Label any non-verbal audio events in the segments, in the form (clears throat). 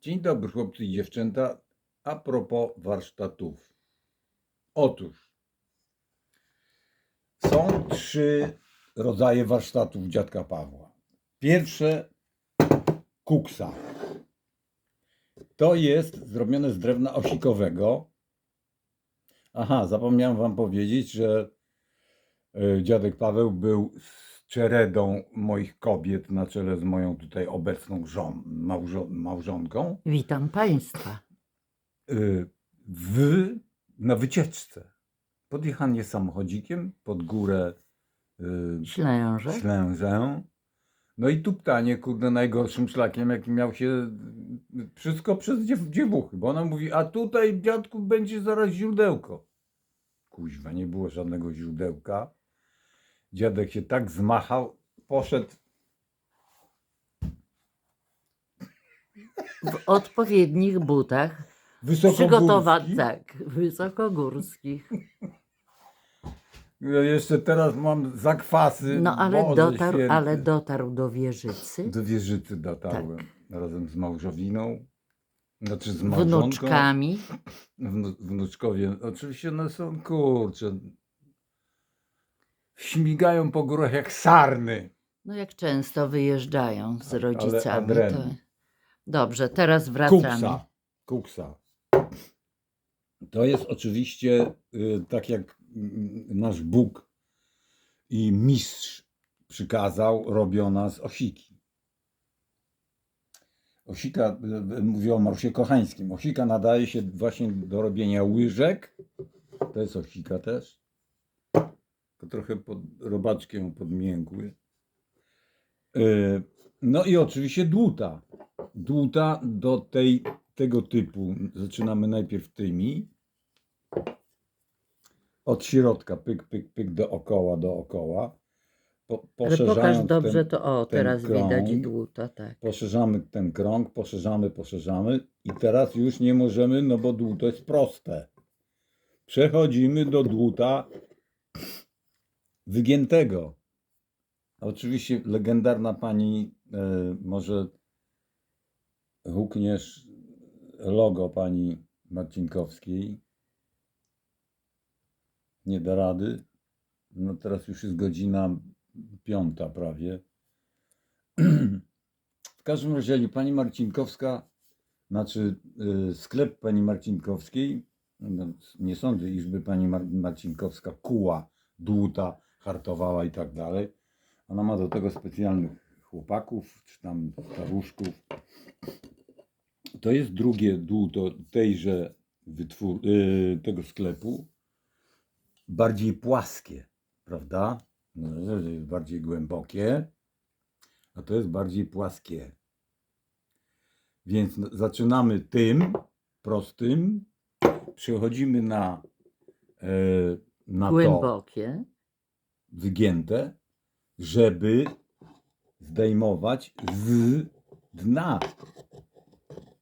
Dzień dobry chłopcy i dziewczęta. A propos warsztatów. Otóż są trzy rodzaje warsztatów dziadka Pawła. Pierwsze kuksa. To jest zrobione z drewna osikowego. Aha, zapomniałem wam powiedzieć, że e, dziadek Paweł był czeredą moich kobiet na czele z moją tutaj obecną żon, małżo, małżonką Witam Państwa. y, w, na wycieczce. Podjechanie samochodzikiem pod górę y, Ślęże. Ślężę. No i tu ptanie, kurde, najgorszym szlakiem, jaki miał się wszystko przez dziew dziewuchy, bo ona mówi, a tutaj, dziadku, będzie zaraz źródełko. Kuźwa, nie było żadnego źródełka. Dziadek się tak zmachał, poszedł W odpowiednich butach. wysoko Przygotować, tak, wysokogórskich. Ja jeszcze teraz mam zakwasy. No ale Boże dotarł, święty. ale dotarł do wieżycy. Do wieżycy dotarłem. Razem z małżowiną. Znaczy z małżonką. Wnuczkami. Wnu, wnuczkowie. Oczywiście one są, kurczę, śmigają po górach jak sarny. No jak często wyjeżdżają z Tak, ale rodzicami. To... adreny. Dobrze, teraz wracamy. Kuksa. Kuksa. To jest oczywiście y, tak jak mm, nasz Bóg i mistrz przykazał, robiona z osiki. Osika, y, y, mówię o Marusie Kochańskim, osika nadaje się właśnie do robienia łyżek. To jest osika też. Trochę pod robaczkiem podmiękły. Y, No i oczywiście dłuta. Dłuta do tej, tego typu. Zaczynamy najpierw tymi. Od środka, pyk, pyk, pyk, dookoła, dookoła. Po, Ale pokaż dobrze, ten, to o, teraz widać krąg. dłuto, tak. Poszerzamy ten krąg, poszerzamy, poszerzamy i teraz już nie możemy, no bo dłuto jest proste. Przechodzimy do dłuta wygiętego. Oczywiście legendarna pani, e, może hukniesz logo pani Marcinkowskiej. Nie da rady. No teraz już jest godzina piąta prawie. W każdym razie pani Marcinkowska, znaczy y, sklep pani Marcinkowskiej, no, nie sądzę, iżby pani Mar Marcinkowska kuła, dłuta, hartowała i tak dalej. Ona ma do tego specjalnych chłopaków, czy tam staruszków. To jest drugie dłuto tejże wytwór, y, tego sklepu. Bardziej płaskie, prawda? No, to bardziej głębokie a to jest bardziej płaskie. Więc zaczynamy tym prostym, przechodzimy na, e, na to Głębokie. Wygięte, żeby zdejmować z dna.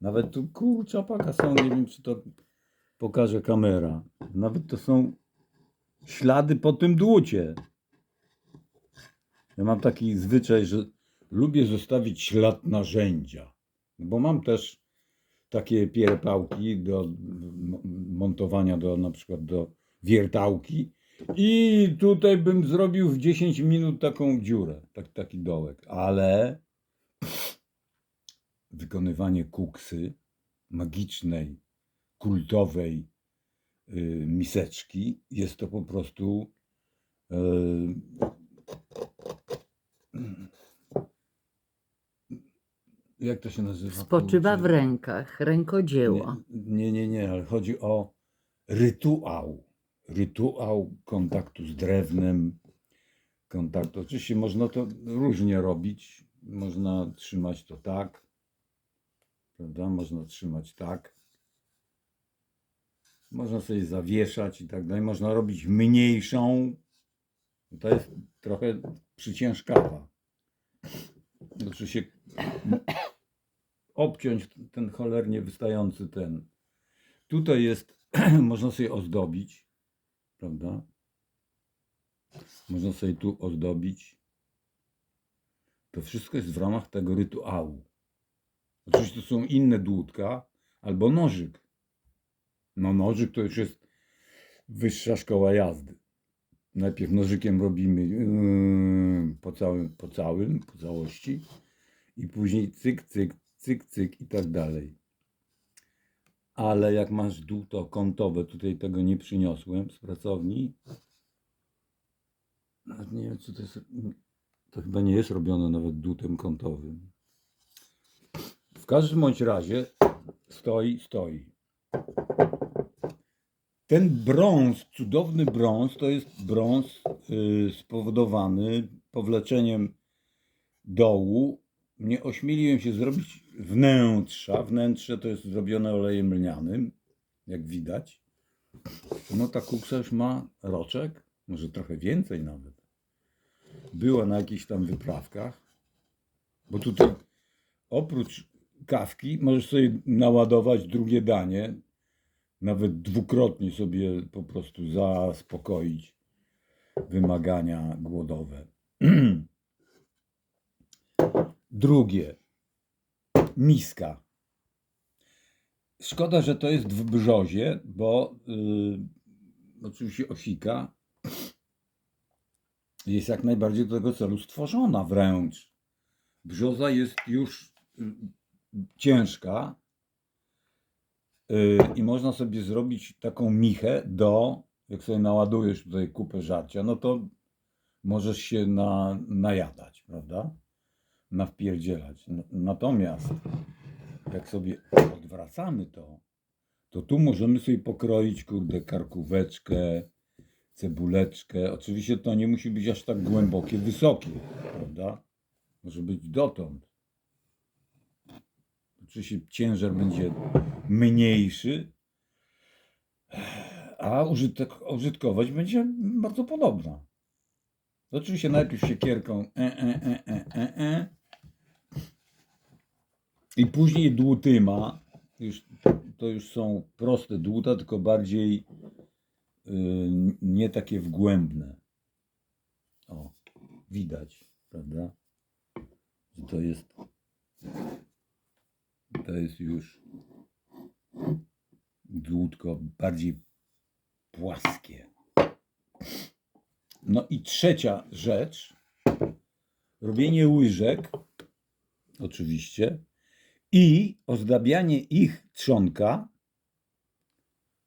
Nawet tu kurczapaka są, nie wiem czy to pokaże kamera. Nawet to są ślady po tym dłucie. Ja mam taki zwyczaj, że lubię zostawić ślad narzędzia. Bo mam też takie pierpałki do montowania do na przykład do wiertałki i tutaj bym zrobił w 10 minut taką dziurę, tak, taki dołek, ale wykonywanie kuksy magicznej, kultowej y, miseczki jest to po prostu y, jak to się nazywa? Spoczywa w rękach, rękodzieło. Nie, nie, nie, ale chodzi o rytuał. Rytuał kontaktu z drewnem. Kontaktu. Oczywiście można to różnie robić. Można trzymać to tak. Prawda? Można trzymać tak. Można sobie zawieszać i tak dalej. Można robić mniejszą. To jest trochę przyciężkawa. Oczywiście obciąć ten cholernie wystający ten. Tutaj jest, (clears throat) można sobie ozdobić, prawda? Można sobie tu ozdobić. To wszystko jest w ramach tego rytuału. Oczywiście to są inne dłutka albo nożyk. No nożyk to już jest wyższa szkoła jazdy. Najpierw nożykiem robimy yy, po całym, po całym, po całości i później cyk, cyk, cyk, cyk i tak dalej. Ale jak masz dłuto kątowe, tutaj tego nie przyniosłem z pracowni. Nawet nie wiem, co to jest. To chyba nie jest robione nawet dłutem kątowym. W każdym bądź razie stoi, stoi. Ten brąz, cudowny brąz, to jest brąz y, spowodowany powleczeniem dołu. Nie ośmieliłem się zrobić wnętrza. Wnętrze to jest zrobione olejem lnianym, jak widać. No ta kuksa już ma roczek, może trochę więcej nawet. Była na jakichś tam wyprawkach, bo tutaj oprócz kawki możesz sobie naładować drugie danie, nawet dwukrotnie sobie po prostu zaspokoić wymagania głodowe. (clears throat) Drugie, miska. Szkoda, że to jest w brzozie, bo yy, oczywiście osika jest jak najbardziej do tego celu stworzona wręcz. Brzoza jest już y, ciężka y, i można sobie zrobić taką michę do, jak sobie naładujesz tutaj kupę żarcia, no to możesz się na, najadać, prawda? Nawpierdzielać. Natomiast jak sobie odwracamy to, to tu możemy sobie pokroić, kurde, karkóweczkę, cebuleczkę. Oczywiście to nie musi być aż tak głębokie, wysokie, prawda? Może być dotąd. Oczywiście ciężar będzie mniejszy, a użytek, użytkować będzie bardzo podobna. Oczywiście najpierw siekierką e, e, e, e, e, e. i później dłutyma. Już, to już są proste dłuta, tylko bardziej y, nie takie wgłębne. O, widać, prawda? Że To jest to jest już dłutko bardziej płaskie. No i trzecia rzecz, robienie łyżek, oczywiście, i ozdabianie ich trzonka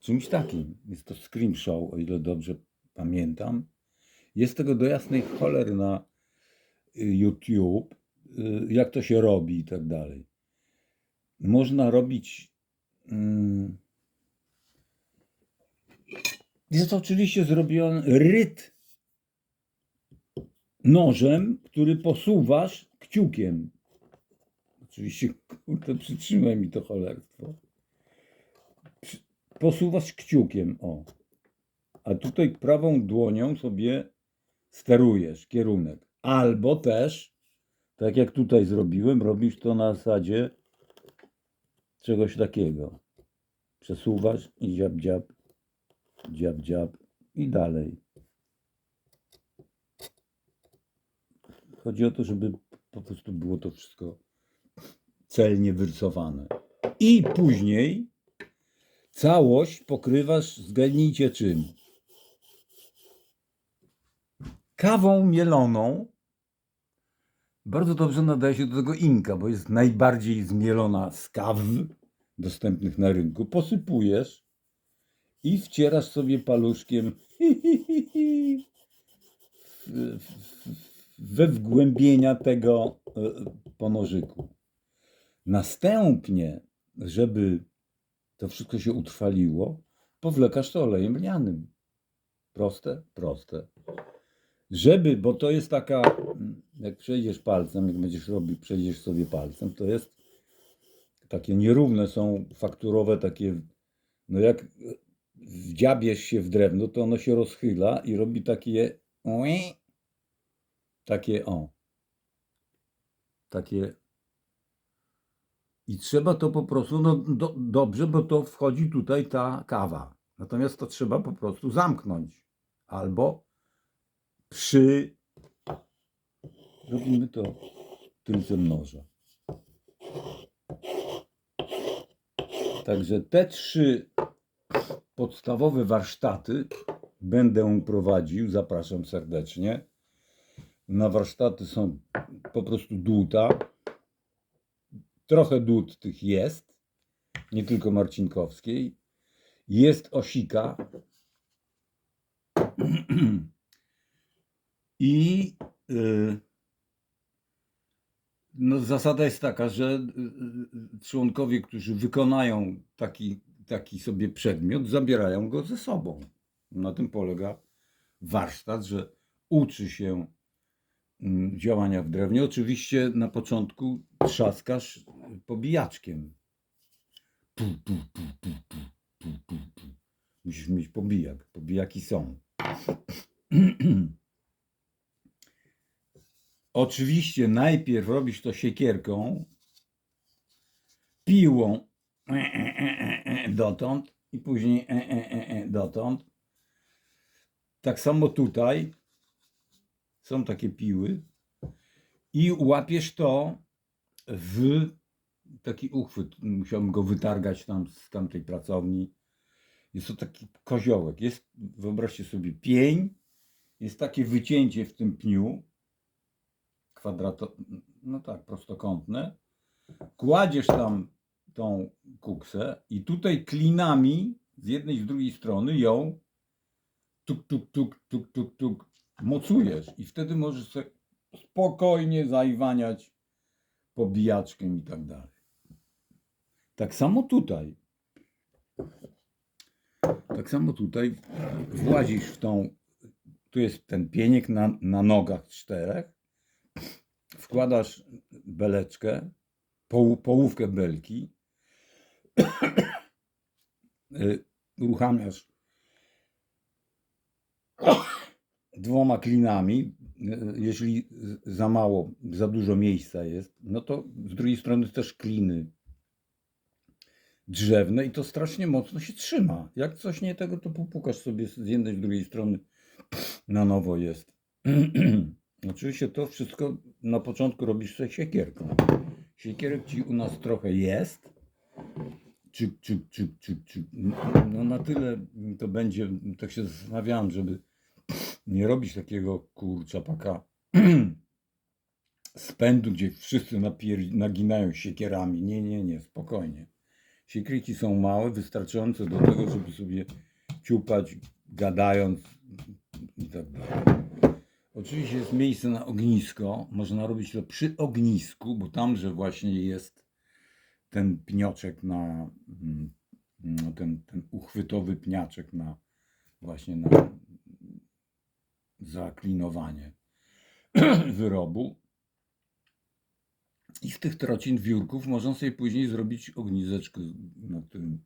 czymś takim. Jest to screenshot, o ile dobrze pamiętam. Jest tego do jasnej cholery na y, YouTube, y, jak to się robi i tak dalej. Można robić. mm, Jest to oczywiście zrobiony ryt nożem, który posuwasz kciukiem. Oczywiście, kurde, przytrzymaj mi to cholerstwo. Posuwasz kciukiem, o. A tutaj prawą dłonią sobie sterujesz kierunek. Albo też, tak jak tutaj zrobiłem, robisz to na zasadzie czegoś takiego. Przesuwasz i dziab, dziab, dziab, dziab i dalej. Chodzi o to, żeby po prostu było to wszystko celnie wyrysowane. I później całość pokrywasz, zgadnijcie czym. Kawą mieloną. Bardzo dobrze nadaje się do tego inka, bo jest najbardziej zmielona z kaw dostępnych na rynku. Posypujesz i wcierasz sobie paluszkiem (laughs) we wgłębienia tego e, ponożyku. Następnie, żeby to wszystko się utrwaliło, powlekasz to olejem lnianym. Proste? Proste. Żeby, bo to jest taka, jak przejdziesz palcem, jak będziesz robił, przejdziesz sobie palcem, to jest takie nierówne są fakturowe takie, no jak wdziabiesz się w drewno, to ono się rozchyla i robi takie takie o. Takie i trzeba to po prostu, no do, dobrze, bo to wchodzi tutaj ta kawa. Natomiast to trzeba po prostu zamknąć. Albo przy. Robimy to tylcem noża. Także te trzy podstawowe warsztaty będę prowadził. Zapraszam serdecznie. Na warsztaty są po prostu dłuta. Trochę dłut tych jest, nie tylko Marcinkowskiej. Jest osika. (clears throat) I y, no, zasada jest taka, że y, y, członkowie, którzy wykonają taki, taki sobie przedmiot, zabierają go ze sobą. Na tym polega warsztat, że uczy się mm, działania w drewnie. Oczywiście na początku trzaskasz pobijaczkiem. Pu, pu, pu, pu, pu, pu, pu, pu. Musisz mieć pobijak. Pobijaki są. (clears throat) Oczywiście najpierw robisz to siekierką, piłą e, e, e, dotąd i później e, e, e, dotąd. Tak samo tutaj są takie piły i łapiesz to w taki uchwyt. Musiałbym go wytargać tam z tamtej pracowni. Jest to taki koziołek. Jest, wyobraźcie sobie, pień, jest takie wycięcie w tym pniu, kwadrato, no tak, prostokątne. Kładziesz tam tą kuksę i tutaj klinami z jednej i z drugiej strony ją tuk, tuk, tuk, tuk, tuk, tuk mocujesz i wtedy możesz spokojnie zaiwaniać pobijaczkiem i tak dalej. Tak samo tutaj. Tak samo tutaj włazisz w tą, tu jest ten pieniek na, na nogach czterech, wkładasz beleczkę, poł, połówkę belki, (coughs) uruchamiasz (coughs) dwoma klinami, jeśli za mało, za dużo miejsca jest, no to z drugiej strony też kliny drzewne i to strasznie mocno się trzyma. Jak coś nie tego, to popukasz sobie z jednej, z drugiej strony na nowo jest. (clears throat) Oczywiście to wszystko na początku robisz sobie siekierką. Siekierek ci u nas trochę jest. No na tyle to będzie, tak się zastanawiałem, żeby nie robić takiego kurczapaka (clears throat) spędu, gdzie wszyscy napier- naginają siekierami. Nie, nie, nie, spokojnie. Siekierki są małe, wystarczające do tego, żeby sobie ciupać, gadając i tak dalej. Oczywiście jest miejsce na ognisko. Można robić to przy ognisku, bo tam, że właśnie jest ten pnioczek na mm, no, ten, ten uchwytowy pniaczek na właśnie na zaklinowanie (clears throat) wyrobu. I z tych trocin wiórków można sobie później zrobić ognizzeczko, na którym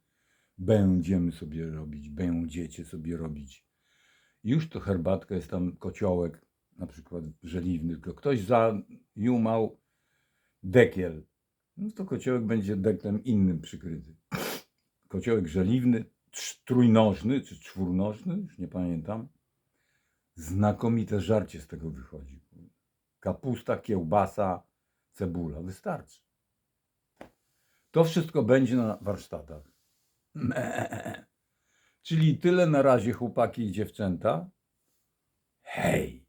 będziemy sobie robić, będziecie sobie robić. Już to herbatka jest tam kociołek, na przykład żeliwny, tylko ktoś zajumał dekiel. No to kociołek będzie deklem innym przykryty. Kociołek żeliwny, trójnożny czy czwórnożny, już nie pamiętam. Znakomite żarcie z tego wychodzi. Kapusta, kiełbasa, cebula. Wystarczy. To wszystko będzie na warsztatach. Czyli tyle na razie, chłopaki i dziewczęta. Hej!